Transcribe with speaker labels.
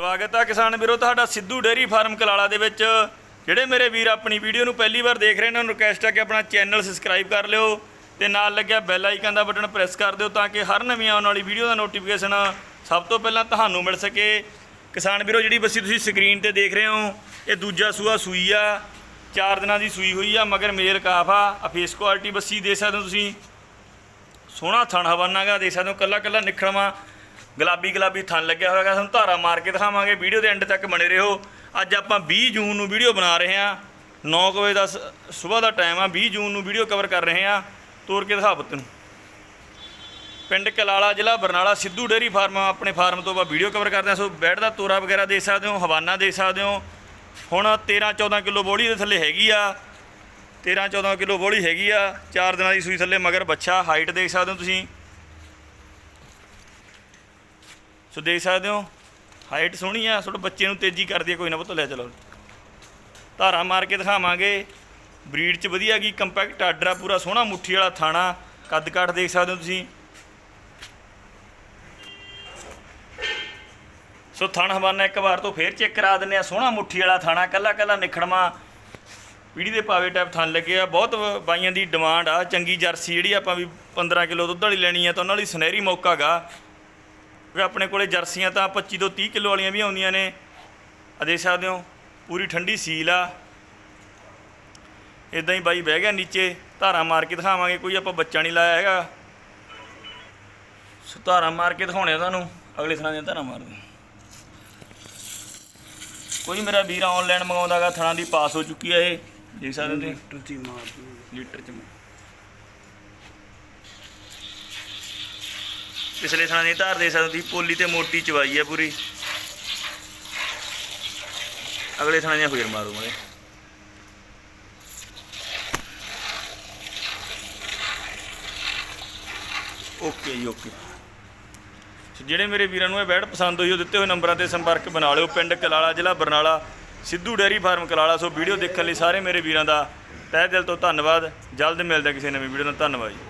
Speaker 1: ਸਵਾਗਤ ਆ ਕਿਸਾਨ ਵੀਰੋ, ਤੁਹਾਡਾ ਸਿੱਧੂ ਡੇਅਰੀ ਫਾਰਮ ਕਲਾਲਾ ਦੇ ਵਿੱਚ। ਜਿਹੜੇ ਮੇਰੇ ਵੀਰ ਆਪਣੀ ਵੀਡੀਓ ਨੂੰ ਪਹਿਲੀ ਵਾਰ ਦੇਖ ਰਹੇ ਨੇ, ਉਹਨਾਂ ਨੂੰ ਰਿਕਵੈਸਟ ਹੈ ਕਿ ਆਪਣਾ ਚੈਨਲ ਸਬਸਕ੍ਰਾਈਬ ਕਰ ਲਿਓ ਤੇ ਨਾਲ ਲੱਗਿਆ ਬੈਲ ਆਈਕਨ ਦਾ ਬਟਨ ਪ੍ਰੈਸ ਕਰ ਦਿਓ ਤਾਂ ਕਿ ਹਰ ਨਵੀਂ ਆਉਣ ਵਾਲੀ ਵੀਡੀਓ ਦਾ ਨੋਟੀਫਿਕੇਸ਼ਨ ਸਭ ਤੋਂ ਪਹਿਲਾਂ ਤੁਹਾਨੂੰ ਮਿਲ ਸਕੇ। ਕਿਸਾਨ ਵੀਰੋ, ਜਿਹੜੀ ਬੱਸੀ ਤੁਸੀਂ ਸਕਰੀਨ ਤੇ ਦੇਖ ਰਹੇ ਹੋ, ਇਹ ਦੂਜਾ ਸੂਆ ਸੂਈ ਆ। ਚਾਰ ਦਿਨਾਂ ਦੀ ਸੂਈ ਹੋਈ ਆ, ਮਗਰ ਮੇਲ ਕਾਫ ਆ। ਆ ਫੇਸ ਕੁਆਲਿਟੀ ਬੱਸੀ ਦੇ ਸਕਦੇ ਹੋ ਤੁਸੀਂ। ਸੋਹਣਾ ਥਣ ਹਵਾਨਾਗਾ ਦੇ ਸਕਦੇ ਹੋ ਕੱਲਾ ਕੱਲਾ ਨਿਖੜਵਾ ਗੁਲਾਬੀ ਗੁਲਾਬੀ ਥਣ ਲੱਗਿਆ ਹੋਇਆਗਾ ਤੁਹਾਨੂੰ ਧਾਰਾ ਮਾਰ ਕੇ ਦਿਖਾਵਾਂਗੇ। ਵੀਡੀਓ ਦੇ ਐਂਡ ਤੱਕ ਬਣੇ ਰਹੋ। ਅੱਜ ਆਪਾਂ 20 ਜੂਨ ਨੂੰ ਵੀਡੀਓ ਬਣਾ ਰਹੇ ਹਾਂ। 9 ਵਜੇ ਦਾ ਸਵੇਰ ਦਾ ਟਾਈਮ ਆ। 20 ਜੂਨ ਨੂੰ ਵੀਡੀਓ ਕਵਰ ਕਰ ਰਹੇ ਹਾਂ। ਤੋਰ ਕੇ ਦਿਖਾ ਪੁੱਤ ਨੂੰ। ਪਿੰਡ ਕਲਾਲਾ ਜ਼ਿਲ੍ਹਾ ਬਰਨਾਲਾ ਸਿੱਧੂ ਡੇਅਰੀ ਫਾਰਮ ਆਪਣੇ ਫਾਰਮ ਤੋਂ ਆਪਾਂ ਵੀਡੀਓ ਕਵਰ ਕਰਦੇ ਹਾਂ। ਸੋ ਬੈੱਡ ਦਾ ਤੋਰਾ ਵਗੈਰਾ ਦੇਖ ਸਕਦੇ ਹੋ, ਹਵਾਨਾ ਦੇਖ ਸਕਦੇ ਹੋ। ਹੁਣ 13 14 ਕਿਲੋ ਬੋਲੀ ਦੇ ਥੱਲੇ ਹੈਗੀ ਆ। 13 14 ਕਿਲੋ ਬੋਲੀ ਹੈਗੀ ਆ। 4 ਦਿਨਾਂ ਦੀ ਸੂਈ ਥੱਲੇ ਮਗਰ ਬੱਚਾ ਹਾਈਟ ਦੇਖ ਸਕਦੇ ਹੋ ਤੁਸੀਂ। ਸੋ ਦੇਖ ਸਕਦੇ ਹੋ ਹਾਈਟ ਸੋਹਣੀ ਆ ਥੋੜਾ ਬੱਚੇ ਨੂੰ ਤੇਜ਼ੀ ਕਰਦੀ ਹੈ ਕੋਈ ਨਾ ਪੁੱਤ ਲੈ ਚਲੋ। ਧਾਰਾ ਮਾਰ ਕੇ ਦਿਖਾਵਾਂਗੇ, ਬਰੀਡ ਚ ਵਧੀਆ ਗਈ ਕੰਪੈਕਟ ਆਰਡਰ ਆ ਪੂਰਾ ਸੋਹਣਾ, ਮੁੱਠੀ ਵਾਲਾ ਥਾਣਾ, ਕੱਦ ਕਾਠ ਦੇਖ ਸਕਦੇ ਹੋ ਤੁਸੀਂ। ਸੋ ਥਣ ਹਵਾਨਾ ਇੱਕ ਵਾਰ ਤੋਂ ਫੇਰ ਚੈੱਕ ਕਰਾ ਦਿੰਨੇ ਆ, ਸੋਹਣਾ ਮੁੱਠੀ ਵਾਲਾ ਥਾਣਾ, ਕੱਲਾ ਕੱਲਾ ਨਿਖੜਮਾ ਪੀੜੀ ਦੇ ਪਾਵੇ ਟਾਈਪ ਥਣ ਲੱਗੇ ਆ। ਬਹੁਤ ਬਾਈਆਂ ਦੀ ਡਿਮਾਂਡ ਆ, ਚੰਗੀ ਜਰਸੀ ਜਿਹੜੀ ਆਪਾਂ ਵੀ 15 ਕਿਲੋ ਦੁੱਧ ਵਾਲੀ ਲੈਣੀ ਆ, ਤਾਂ ਉਹਨਾਂ ਲਈ ਸੁਨਹਿਰੀ ਮੌਕਾ ਗਾ। ਕਿਉਂਕਿ ਆਪਣੇ ਕੋਲੇ ਜਰਸੀਆਂ ਤਾਂ 25 ਤੋਂ 30 ਕਿਲੋ ਵਾਲੀਆਂ ਵੀ ਆਉਂਦੀਆਂ ਨੇ। ਆ ਦੇਖ ਸਕਦੇ ਹੋ ਪੂਰੀ ਠੰਡੀ ਸੀਲ ਆ। ਇਦਾਂ ਹੀ ਬਾਈ ਬਹਿ ਗਿਆ ਨੀਚੇ ਧਾਰਾ ਮਾਰ ਕੇ ਦਿਖਾਵਾਂਗੇ ਕੋਈ ਆਪਾਂ ਬੱਚਾ ਨਹੀਂ ਲਾਇਆ ਹੈਗਾ। ਸੋ ਧਾਰਾ ਮਾਰ ਕੇ ਦਿਖਾਉਣੇ ਆ ਤੁਹਾਨੂੰ ਅਗਲੇ ਥਣਾ ਦੀਆਂ ਧਾਰਾ ਮਾਰ ਦੇ ਕੋਈ ਮੇਰਾ ਵੀਰ ਆਨਲਾਈਨ ਮੰਗਾਉਂਦਾਗਾ ਥਣਾ ਦੀ ਪਾਸ ਹੋ ਚੁੱਕੀ ਆ ਇਹ। ਦੇਖ ਸਕਦੇ ਹੋ ਤੁਸੀਂ।
Speaker 2: ਮਾਰ
Speaker 1: ਲੀਟਰ ਚ ਪਿਛਲੇ ਥਾਂ ਦੀ ਧਾਰ ਦੇ ਸਕਦੇ ਹੋ ਪੋਲੀ ਤੇ ਮੋਟੀ ਚਵਾਈ ਹੈ ਪੂਰੀ। ਅਗਲੇ ਥਾਂ ਦੀਆਂ ਫੇਰ ਮਾਰੂ ਮਲੇ ਓਕੇ ਜੀ, ਓਕੇ। ਜਿਹੜੇ ਮੇਰੇ ਵੀਰਾਂ ਨੂੰ ਇਹ ਬੈਡ ਪਸੰਦ ਹੋਈ, ਉਹ ਦਿੱਤੇ ਹੋਏ ਨੰਬਰਾਂ ਤੇ ਸੰਪਰਕ ਬਣਾ ਲਿਓ। ਪਿੰਡ ਕਲਾਲਾ, ਜ਼ਿਲ੍ਹਾ Barnala, Sidhu dairy farm Kalala. So video ਦੇਖਣ ਲਈ ਸਾਰੇ ਮੇਰੇ ਵੀਰਾਂ ਦਾ ਤਹਿ ਦਿਲ ਤੋਂ ਧੰਨਵਾਦ। ਜਲਦ ਮਿਲਦੇ ਕਿਸੇ ਨਵੀਂ ਵੀਡੀਓ ਨਾਲ। ਧੰਨਵਾਦ ਜੀ।